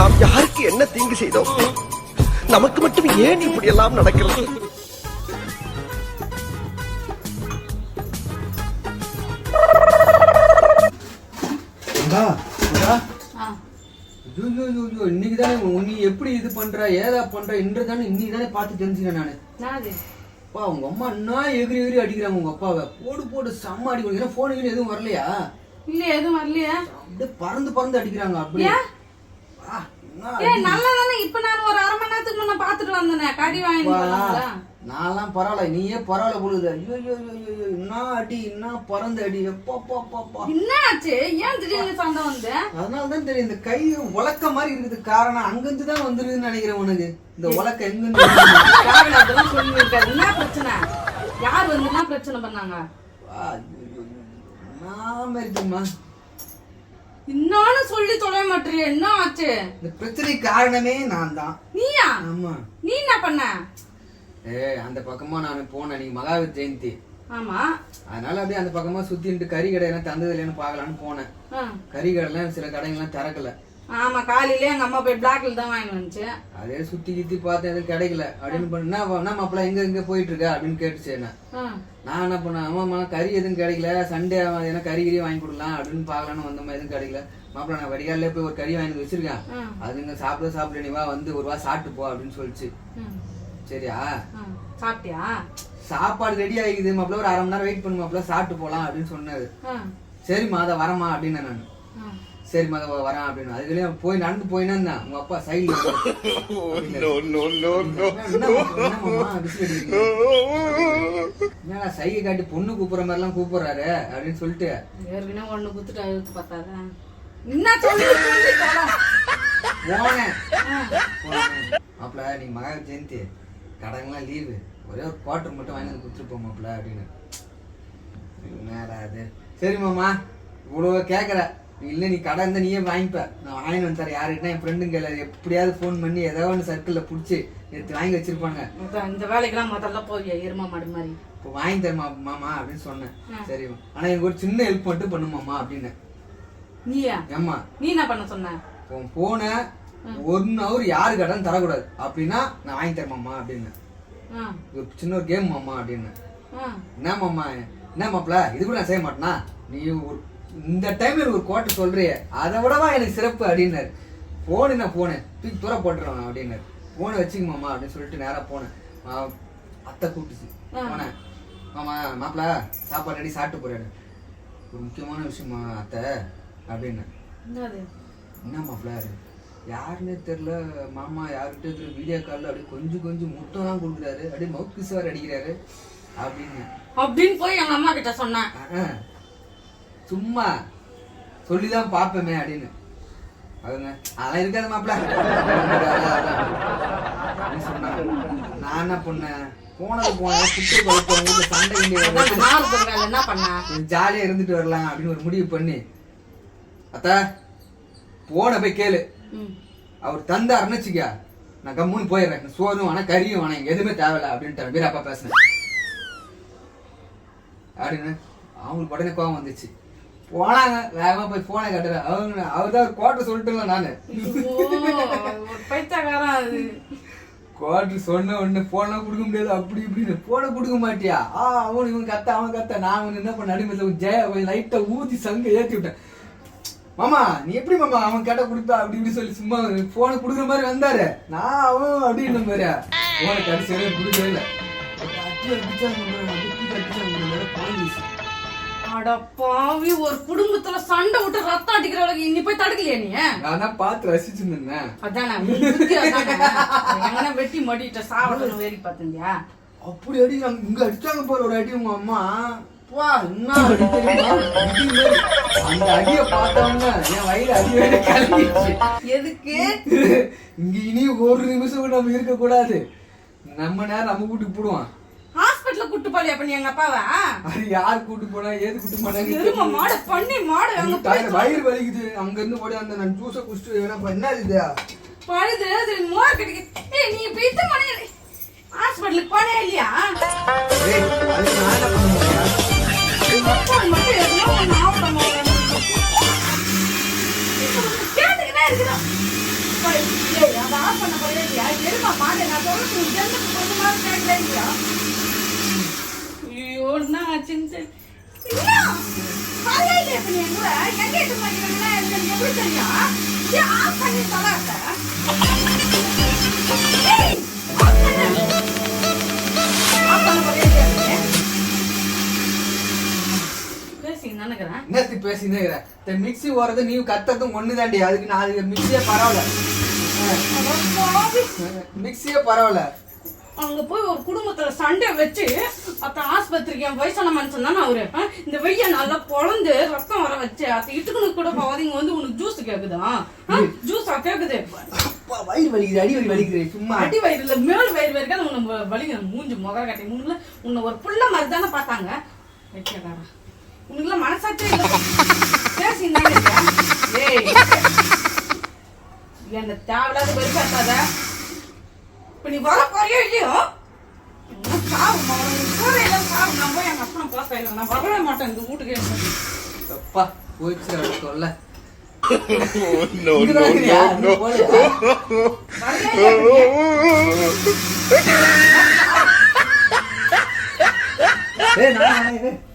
நாம் யாருக்கு என்ன தீங்கு செய்தோம்? நமக்கு மட்டும் ஏன் இப்படி எல்லாம் நடக்கிறது இன்னைக்கு தானே நீ எப்படி இது பண்ற ஏதா பண்ற இன்று தானே இன்னைக்கு தானே பார்த்து தெரிஞ்சுக்கிறேன் நானு. அப்பா உங்க அம்மா என்ன எகிரி எகிரி அடிக்கிறாங்க உங்க அப்பாவை. போடு போடு செம்ம அடி கொடுக்குறேன் போன் எதுவும் வரலையா? இல்ல எதுவும் வரலையா. அப்படியே பறந்து பறந்து அடிக்கிறாங்க அப்படியே. நான்லாம் பரவாயில்ல நீயே பரவாயில்ல போடுது ஐயோ என்ன அடி என்ன பறந்து அடி. எப்பா அப்பா அப்பா அப்பா என்ன ஆச்சு ஏன் திடீர்னு சண்டை வந்து? அதனால தான் தெரியும் இந்த கை உலக்க மாதிரி இருக்குது. காரணம் அங்கிருந்து தான் வந்துருதுன்னு நினைக்கிறேன் உனக்கு. இந்த உலக்க வருது? காரணம் அதெல்லாம் சொல்லி இருக்காது என்ன பிரச்சனை? யார் வந்து என்ன பிரச்சனை பண்ணாங்க. நான் இன்னொன்னு சொல்லி தொலை மாட்டிய என்ன ஆச்சு? இந்த பிரச்சனை காரணமே நான் தான் நீயா? ஆமா. நீ என்ன பண்ண? ஏ அந்த பக்கமா நான் போனேன் நீங்க மகாவீர் ஜெயந்தி. ஆமா. அதனால அப்படியே அந்த பக்கமா சுத்திட்டு கறி கடை என்ன தந்தது இல்லைன்னு பார்க்கலான்னு போனேன். கறி கடைலாம் சில கடைங்கெல்லாம் திறக்கல. ஆமா காலையில எங்க அம்மா போய் பிளாக்ல தான் வாங்கி வந்துச்சு அதே சுத்தி கித்தி பார்த்தேன் எதுவும் கிடைக்கல. அப்படின்னு பண்ண என்ன மாப்பிள்ள எங்க எங்க போயிட்டு இருக்க? அப்படின்னு கேட்டுச்சு என்ன. நான் என்ன பண்ணேன் ஆமாம்மா கறி எதுவும் கிடைக்கல. சண்டே என்ன கறி கறி வாங்கி கொடுக்கலாம். அப்படின்னு பார்க்கலான்னு வந்தோமா எதுவும் கிடைக்கல. மாப்பிள்ள நான் வடிகாலில் போய் ஒரு கறி வாங்கி வந்து வச்சிருக்கேன். ஆ. அதுங்க சாப்பிட சாப்பிட நீ வா வந்து ஒரு வா சாப்பிட்டு போ அப்படின்னு சொல்லிச்சு. சரியா. சாப்பிட்டியா? சாப்பாடு ரெடி ஆகிக்குது. மாப்பிள்ள ஒரு அரை மணி நேரம் வெயிட் பண்ணு மாப்பிள்ள சாப்பிட்டு போலாம் அப்படின்னு சொன்னாரு. சரிம்மா அதை வரமா அப்படின்னு நான் சரிம்மா அதை வரேன் அப்படின்னு அதுக்குள்ளேயும் போய் நடந்து போயினா இருந்தான் உங்க அப்பா சைடுல என்னடா சைகை காட்டி பொண்ணு கூப்பிடுற மாதிரி எல்லாம் கூப்பிடுறாரு அப்படின்னு சொல்லிட்டு ஏற்கனவே ஒண்ணு குத்துட்டு அழுத்து பார்த்தாதா என்ன சொல்லி. போனேன். மாப்பிள நீங்க மகா ஜெயந்தி கடைங்கெல்லாம் லீவு ஒரே ஒரு குவார்டர் மட்டும் வாங்கி வந்து கொடுத்துட்டு போ மாப்பிள அப்படின்னு என்னடா அது சரி மாமா இவ்வளோ கேட்குற இல்லை நீ கடை இருந்தால் நீயே வாங்கிப்ப. நான் வாங்கி வந்து தரேன். யாருக்கிட்ட என் ஃப்ரெண்டுங்க எப்படியாவது ஃபோன் பண்ணி ஏதோ ஒன்று சர்க்கிளில் பிடிச்சி எடுத்து வாங்கி வச்சிருப்பாங்க. இந்த- வேலைக்கெல்லாம் முதல்ல போவியா? எருமா மாடு மாதிரி. இப்போ வாங்கி தரமா மாமா அப்படின்னு சொன்னேன். சரி ஆனா எனக்கு ஒரு சின்ன ஹெல்ப் மட்டும் பண்ணு மாமா அப்படின்னு. நீயா? ஏம்மா? நீ என்ன பண்ண சொன்ன? உன் போன ஒன் ஹவர் யாரு கடன் தரக்கூடாது. அப்படின்னா நான் வாங்கி தரேன் மாமா அப்படின்னு. ஒரு சின்ன ஒரு கேம் மாமா அப்படின்னு. என்ன மாமா? என்ன மாப்பிள? இது கூட நான் செய்ய மாட்டேனா? நீ ஒரு இந்த டைம்ல ஒரு கோட்டை சொல்றியே அதை விடவா எனக்கு சிறப்பு அப்படின்னாரு. போனு நான் போனேன் தூக்கி தூர போட்டுருவான் அப்படின்னாரு. போனை வச்சுக்க மாமா அப்படின்னு சொல்லிட்டு நேரா போனேன் அத்தை கூப்பிட்டுச்சு. போனேன் மாமா மாப்பிள சாப்பாடு ரெடி சாப்பிட்டு போறேன் ஒரு முக்கியமான விஷயமா அத்தை? அப்படின்னு. என்ன மாப்பிள அது? யாருன்னே தெரியல. மாமா யாருக்கிட்ட தெரியல. வீடியோ காலில் அப்படியே கொஞ்சம் கொஞ்சம் தான் கொடுக்குறாரு. அப்படியே மவுத் கிஸ் வேறு அடிக்கிறாரு. அப்படின்னு. அப்படின்னு போய் எங்க அம்மா கிட்ட சொன்னேன். சும்மா சொல்லிதான் பார்ப்பேமே அப்படின்னு. அவங்க அதெல்லாம் இருக்காது மாப்பிள. அப்படின்னு சொன்னாங்க. நான் என்ன பண்ணேன்? போனது போனேன். சுற்று வீட்டுல சண்டை என்ன பண்ண? ஜாலியா இருந்துட்டு வரலாம் அப்படின்னு ஒரு முடிவு பண்ணி. அத்தா போன போய் கேளு. அவர் தந்தாருன்னு வச்சுக்க. நான் கம்முன்னு போயிடுறேன். சோறும் வேணாம் கறியும் இங்க எதுவுமே தேவையில்ல அப்படின்ட்டு வீரப்பா பேசினேன். அப்படின்னு அவங்களுக்கு உடனே கோவம் வந்துச்சு. போனாங்க. வேகமா போய் போனை கட்டுறேன் அவங்க அவர் தான் கோட்டை சொல்லிட்டுல நானு. பைத்தியக்காரன் அது. குவார்டர் சொன்ன உடனே போனா கொடுக்க முடியாது. அப்படி இப்படின்னு போன கொடுக்க மாட்டியா? ஆ அவன் இவன் கத்த அவன் கத்த. நான் அவன் என்ன பண்ண நடுமையில ஜெய கொஞ்சம் லைட்டா ஊத்தி சங்க ஏத்தி விட்டேன். மாமா நீ எப்படி மாமா அவன் கேட்ட கொடுத்தா? அப்படி இப்படி சொல்லி சும்மா போனை கொடுக்குற மாதிரி வந்தாரு. நான் அவன் அப்படின்னு மாதிரி போனை கடைசி வரையும் கொடுக்கவே இல்லை. அடி அடிச்சாங்க அடி அடிச்சாங்க போன் வீசி அட பாவி ஒரு குடும்பத்துல சண்டை விட்டு ரத்தம் அடிக்கிறவளுக்கு இன்னி போய் தடுக்கலையா நீ நான் பார்த்து ரசிச்சிருந்தேன் அதானே உன் புத்தி அதானே. எங்கனா வெட்டி மடிட்ட சாவட்டணும் வேடி பார்த்தியா அப்படி அடிக்கிறாங்க இங்க அடிச்சாங்க போற ஒரு அடி உங்க அம்மா. வா என்ன அடி? தெரியுமா. அந்த அடிய பார்த்தவங்க என் வயிறு அடி வேற கலங்கிடுச்சு. எதுக்கு? இங்க இனி ஒரு நிமிஷம் கூட நம்ம இருக்க கூடாது நம்ம நேரம் நம்ம வீட்டுக்கு போடுவான் ஹாஸ்பிட்டல்ல கூட்டு போலியா பண்ணி எங்க அப்பாவை? அது யார் கூட்டு போனா ஏது கூட்டு எரும போனா மாடு பண்ணி மாடு அங்க வயிறு வலிக்குது. அங்க இருந்து போய் அந்த நான் ஜூஸை குடிச்சிட்டு என்ன இது பழுது அது மோர் கிடைக்கு ஏய் நீ இப்ப இந்த மணி ஹாஸ்பிட்டலுக்கு போனே இல்லையா? ஏய், நான் பண்ண அப்பா மட்டும் கேட்டுக்கிட்டே இருக்கிறோம். மாடு நான் சொல்றது ஜென்மத்துக்கு கொஞ்சமாவது கேட்கல பண்ணி பண்ணு பண்ண இல்லையா? நீ? பேசின்னு நினைக்கிறேன் என்னத்துக்கு பேசினே மிக்ஸி ஓடுறது நீ கத்துறதும் ஒண்ணுதாண்டி. அதுக்கு நான் அதுக்கு மிக்ஸியே பரவாயில்ல. மிக்ஸியே பரவாயில்ல. அங்க போய் ஒரு குடும்பத்துல சண்டை வச்சு அப்புறம் ஆஸ்பத்திரிக்கு என் வயசான மனுஷன் தானே அவரு? இந்த வெய்ய நல்லா பொழந்து ரத்தம் வர வச்சு அத்த இட்டுக்கணும் கூட பாவதிங்க வந்து உனக்கு ஜூஸ் கேக்குதா? ஜூஸா கேக்குது. வயிறு வலிக்குது அடி வலி வலிக்குது சும்மா. அடி வயிறு இல்ல மேல் வயிறு வரைக்கும் உன்னை வலிங்க மூஞ்சி முகர கட்டி முன்னுல உன்னை ஒரு புள்ள மாதிரி தானே பார்த்தாங்க. வெட்டியக்காரா உனக்குல மனசாட்சியே இல்ல. பேசினாங்க ஏய். என்ன தேவையில்லாத இப்ப நீ வர போறியோ இல்லையோ உன்னை சாவு. நான் போய் எங்க அப்பனை. நான் வரவே மாட்டேன் இந்த வீட்டுக்கு அப்பா போயிடுச்சு அவளுக்கு no. ஏய், நான்.